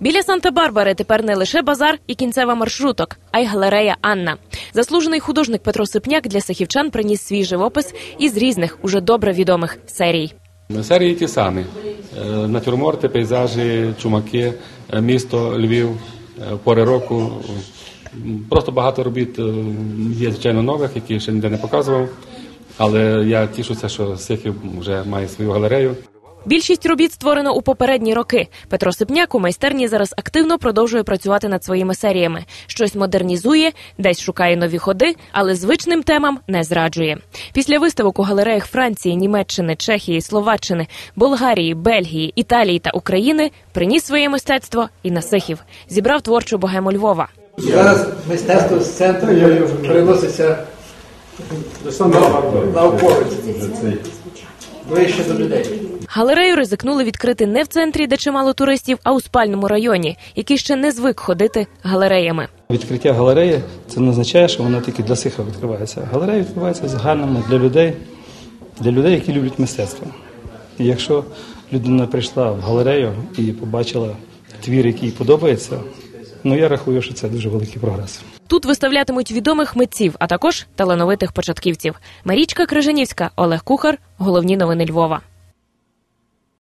Біля Санта-Барбари тепер не лише базар і кінцева маршруток, а й галерея Анна. Заслужений художник Петро Сипняк для сахівчан приніс свій живопис із різних уже добре відомих серій. Серії ті самі: Е, натюрморти, пейзажі, чумаки, е, місто Львів, е, пори року. Просто багато робіт є, звичайно, нових, які ще ніде не показував. Але я тішуся, що Сихів вже має свою галерею. Більшість робіт створено у попередні роки. Петро Сипняк у майстерні зараз активно продовжує працювати над своїми серіями. Щось модернізує, десь шукає нові ходи, але звичним темам не зраджує. Після виставок у галереях Франції, Німеччини, Чехії, Словаччини, Болгарії, Бельгії, Італії та України приніс своє мистецтво і на Сихів. Зібрав творчу богему Львова. Зараз мистецтво з центру переноситься науково, ближче до людей. Галерею ризикнули відкрити не в центрі, де чимало туристів, а у спальному районі, який ще не звик ходити галереями. Відкриття галереї це не означає, що вона тільки для сиха відкривається. Галерея відкривається загальному для людей, для людей, які люблять мистецтво. І якщо людина прийшла в галерею і побачила твір, який їй подобається, ну я рахую, що це дуже великий прогрес. Тут виставлятимуть відомих митців, а також талановитих початківців. Марічка Крижанівська, Олег Кухар. Головні новини Львова.